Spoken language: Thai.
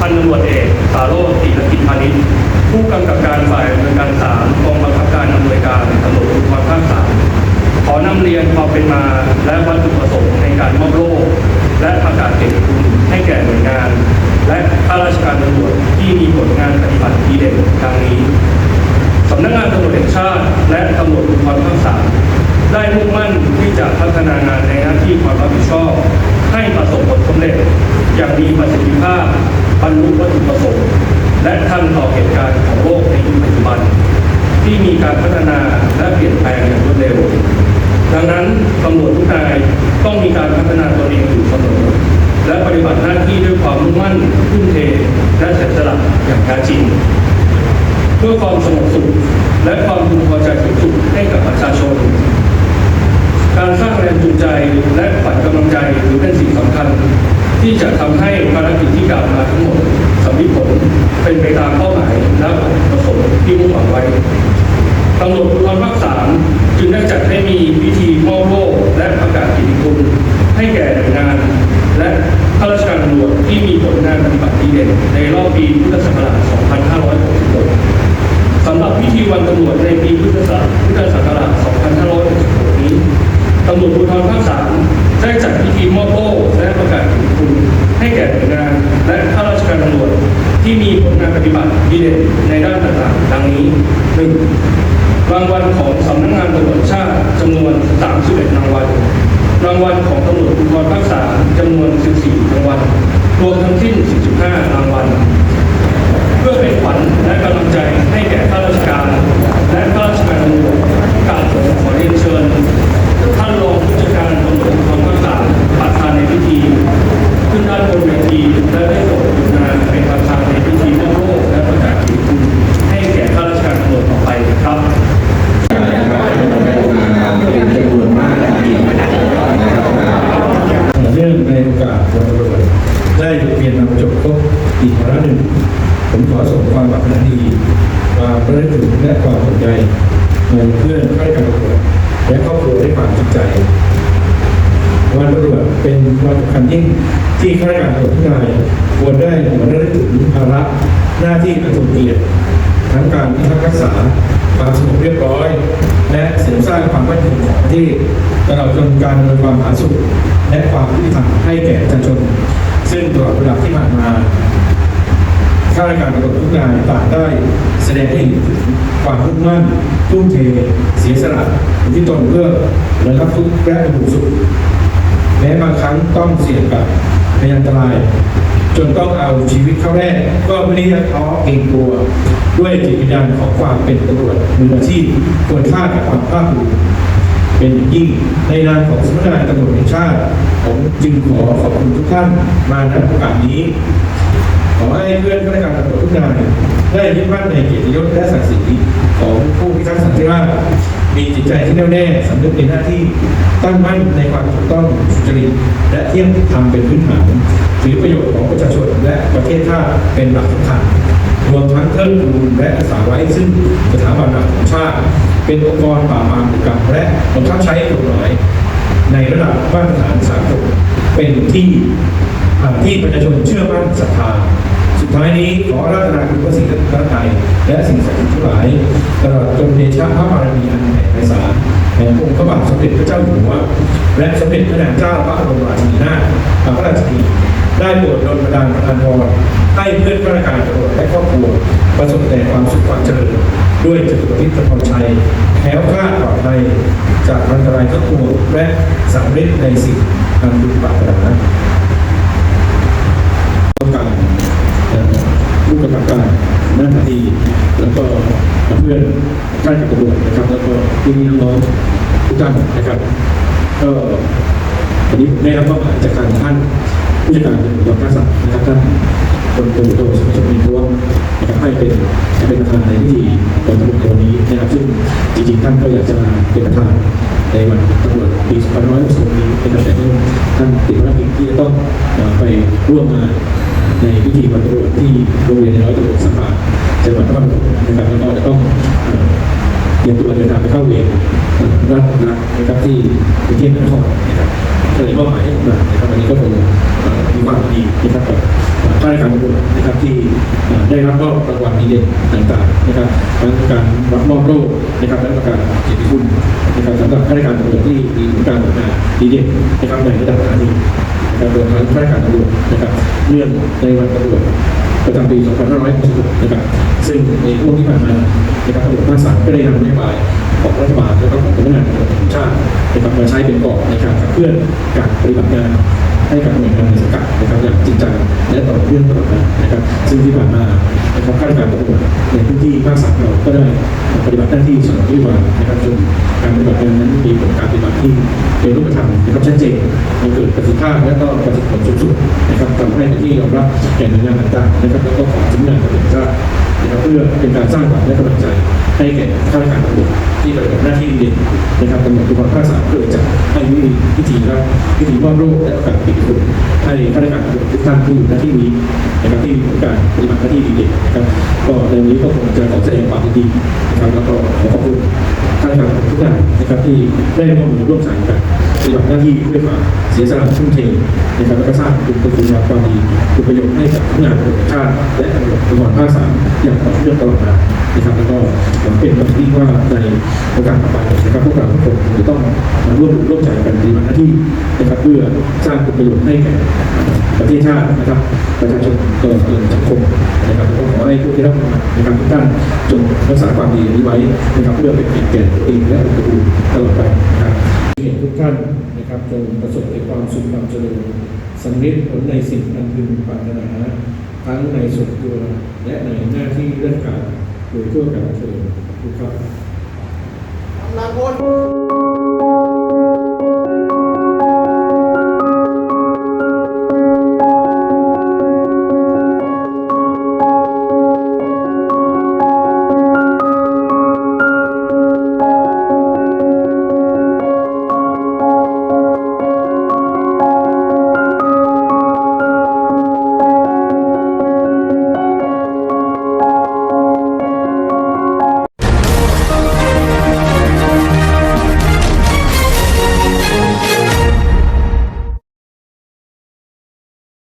พันตำรวจเอกสาโรจน์ติรกิจพานิชย์ผู้กำกับการฝ่ายดำเนินการสามกองบังคับการอำนวยการตำรวจภูธรภาคสามขอนำเรียนความเป็นมาและวัตถุประสงค์ในการมอบโล่และประกาศเกียรติคุณให้แก่หน่วยงาน และข้าราชการตำรวจที่มีผลงานปฏิบัติดีเด่นดังนี้สำนักงานตำรวจแห่งชาติ และตำรวจภูธรภาคสามได้มุ่งมั่นที่จะพัฒนางานในหน้าที่ความรับผิดชอบ ให้ประสบผลสำเร็จอย่างมีประสิทธิภาพ บรรลุวัตถุประสงค์และทันต่อเหตุการณ์ของโลกในยุคปัจจุบัน ที่มีการพัฒนาและเปลี่ยนแปลงอย่างรวดเร็ว ดังนั้นตำรวจทุกนายต้องมีการพัฒนาตัวเองอยู่เสมอและปฏิบัติหน้าที่ด้วยความมุ่งมั่นทุ่มเทและเสียสละอย่างแท้จริง เพื่อความสงบสุขและความพึงพอใจสูงสุดให้กับประชาชน การสร้างแรงจูงใจและขวัญกำลังใจถือเป็นสิ่งสำคัญ ที่จะทำให้ภารกิจที่กล่าวมาทั้งหมดสำเร็จผลเป็นไปตามเป้าหมายและประสงค์ที่มุ่งหวังไว้ตำรวจภูธรภาคสามจึงได้จัดให้มีพิธีมอบโล่และประกาศเกียรติคุณให้แก่หน่วยงาน และข้าราชการตำรวจที่มีผลงานปฏิบัติดีเด่นในรอบปีพุทธศักราช 2566 สำหรับพิธีวันตำรวจในปีพุทธศักพุทธศักราช 2566 นี้ ตำรวจภูธรภาค3ได้จัดพิธีมอบโล่และประกาศเกียรติคุณให้แก่หน่วยงาน และข้าราชการตำรวจที่มีผลงานปฏิบัติดีเด่นในด้านต่างๆ ดังนี้ 1. รางวัลของสำนักงานตำรวจชาติจำนวน 31 รางวัล รางวัลของตำรวจภูธรภาค3จำนวน 14 รางวัล รวมทั้งสิ้น 45 รางวัล เพื่อเป็นขวัญและกำลังใจให้แก่ข้าราชการ และข้าราชการตำรวจกราบผมขอเรียนเชิญท่านรองผู้จัดการตำรวจภูธรภาคสามประธานในพิธี ขึ้นด้านบนเวทีและได้โปรดกรุณาเป็นประธานในพิธีมอบโล่และประกาศเกียรติคุณให้แก่ข้าราชการตำรวจต่อไปครับ เป็นจำนวนมากจริงนะครับ เนื่องในโอกาสวันตำรวจได้เปลี่ยนมาจบครบอีกวาระหนึ่ง ผมขอส่งความปรารถนาดีความระลึกถึงและความห่วงใย ในเพื่อนข้าราชการตำรวจและครอบครัวด้วยความจริงใจ วันตำรวจเป็นวันสำคัญยิ่งที่ข้าราชการตำรวจทุกนายควรได้หวนระลึกถึงภาระหน้าที่อันสมเกียรติทั้งการพิทักษ์รักษาความสงบเรียบร้อย และเสริมสร้างความมั่นคงของประเทศตลอดจนการอำนวยความผาสุกและความยุติธรรมให้แก่ประชาชน ซึ่งตลอดเวลาที่ผ่านมา ข้าราชการตำรวจทุกนายต่างได้แสดงให้เห็นถึงความมุ่งมั่นทุ่มเทเสียสละที่ตนเพื่อระงับทุกข์และบรรลุสุขแม้บางครั้งต้องเสี่ยงกับพยันตราย จนต้องเอาชีวิตเข้าแรก ก็ไม่ได้ท้อเกรงกลัว ด้วยจิตวิญญาณของความเป็นตำรวจมืออาชีพควรค่ากับความภาคภูมิเป็นอย่างยิ่งในนามของสำนักงานตำรวจแห่งชาติ ผมจึงขอขอบคุณทุกท่านมาณโอกาสนี้ ขอให้เพื่อนข้าราชการตำรวจทุกนายได้ยึดมั่นในเกียรติยศและศักดิ์ศรีของผู้พิทักษ์สันติราษฎร์มีจิตใจที่แน่วแน่สำนึกในหน้าที่ตั้งมั่นในความถูกต้องสุจริตและเที่ยงธรรมเป็นพื้นฐานถือประโยชน์ของประชาชนและประเทศชาติเป็นหลักสำคัญรวมทั้งเพิ่มพูนและรักษาไว้ซึ่งสถาบันหลักของชาติ เป็นองค์กรป่าบามกิจกรรมและบังคับใช้กฎหมายในระดับมาตรฐานสากลเป็นที่ที่ประชาชนเชื่อมั่นศรัทธา สุดท้ายนี้ขอรัตนาคุณพระศรีรัตนตรัยและสิ่งศักดิ์สิทธิ์ทั้งหลายตลอดจนเดชะพระบารมีอันแผ่ไพศาลแห่งองค์พระบาทสมเด็จพระเจ้าอยู่หัวและสมเด็จพระนางเจ้าพระบรมราชินีนาถพระราชนีได้โปรดดลบันดาลประทานพรให้เพื่อนข้าราชการตำรวจและครอบครัวประสบแต่ความสุขความเจริญด้วยจตุรพิธพรชัยแคล้วคลาดปลอดภัยจากอันตรายทั้งปวงและสำเร็จในสิ่งอันดุจปรารถนา ต้องการเอ่อ ผู้กำกับการหน้าที่แล้วก็เพื่อนข้าราชการตำรวนะครับ แล้วก็พี่น้องทุกท่านนะครับ ก็วันนี้ได้รับมอบหมายจากทางท่านผู้จัดการตำรวจภาคสามนะครับท่านพลตำรวจโทสมชายท้วงนะครับให้เป็นให้เป็นประธานในพิธีวันตำรวจในวันนี้นะครับ ซึ่งจริงๆท่านก็อยากจะมาเป็นประธานในวันตำรวจปี2566นี้เป็นแต่เนื่งท่านติดภารกิจที่จะต้องไปร่วมงาน ในพิธีวันตรวจที่โรงเรียนในร้อยตำรวจสภาจังหวัดนครปฐมนะครับแล้วก็จะต้องเตรียมตัวเดินทางไปเข้าเวรราชการนะครับที่กรุงเทพมหานครนะครับ ก็เลยมอบหมายให้ผมมานะครับวันนี้ก็คงเอ่อมีความดีนะครับกับข้าราชการตำรวจนะครับที่ได้รับมอบรางวัลดีเด่นต่างๆนะครับทั้งการรับมอบโล่นะครับและประกาศเกียรติคุณนะครับสำหรับข้าราชการตำรวจที่มีการทำงานดีเด่นนะครับในระดับสถานีนะครับรวมทั้งข้าราชการตำรวจนะครับเรื่องในวันตำรวจประจำปี2566นะครับซึ่งในช่วงที่ผ่านมานะครับตำรวจภาคสามก็ได้นำนโยบาย ของรัฐบาลและก็ของสำนักงานตำรวจแห่งชาตินะครับมาใช้เป็นกรอบในการขับเคลื่อนการปฏิบัติงานให้กับหน่วยงานในสังกัดนะครับอย่างจริงจังและต่อเนื่องตลอดมานะครับ ซึ่งที่ผ่านมานะครับข้าราชการตำรวจในพื้นที่ภาคสามเราก็ได้ปฏิบัติหน้าที่สนองนโยบายนะครับจนการปฏิบัติงานนั้นมีผลการปฏิบัติที่เป็นรูปธรรมนะครับชัดเจนมันเกิดประสิทธิภาพและก็ประสิทธิผลสูงสุดนะครับทำให้เป็นที่ยอมรับแก่หน่วยงานต่างๆนะครับแล้วก็ของสำนักงานตำรวจแห่งชาตินะครับเพื่อเป็นการสร้างขวัญและกำลังใจ ให้แก่ข้าราชการตำรวจที่ปฏิบัติหน้าที่ดีเด่นนะครับตำรวจภูธรภาคสามเพื่อจะให้มีพิธีรับพิธีมอบโล่และโอกาสปิดคุณให้ข้าราชการตำรวจทุกท่านที่อยู่หน้าที่นี้นะครับที่มีการปฏิบัติหน้าที่ดีเด่นนะครับก็ในวันนี้ก็คงจะขอแสดงความยินดีนะครับแล้วก็ขอขอบคุณข้าราชการทุกท่านนะครับที่ได้ร่วมมือร่วมสายกัน ปฏิบัติหน้าที่ด้วยความเสียสละทุ่มเทนะครับแล้วก็สร้างคุณคุณความดีคุณประโยชน์ให้กับทุกงานตำรวจแห่งชาติและตำรวจภูธรภาคสามอย่างต่อเนื่องตลอดมานะครับแล้วก็ผมเป็นแบบที่ว่าในโอกาสต่อไปนะครับพวกเราทุกคนจะต้องมาร่วมร่วมใจกันปฏิบัติหน้าที่นะครับเพื่อสร้างคุณประโยชน์ให้แก่ประเทศชาตินะครับประชาชนตลอดจนสังคมนะครับแล้วก็ขอให้ผู้ที่รับรางวัลนะครับทุกท่านจงรักษาความดีนี้ไว้นะครับเพื่อเป็นเกียรติแก่ตัวเองและองค์กรตลอดไปนะครับ เห็นทุกท่านนะครับจงประสบแต่ความสุขความเจริญสำเร็จผลในสิ่งอันพึงปรารถนาทั้งในส่วนตัวและในหน้าที่ราชการโดยทั่วกันเถิดทุกครับนำลังพล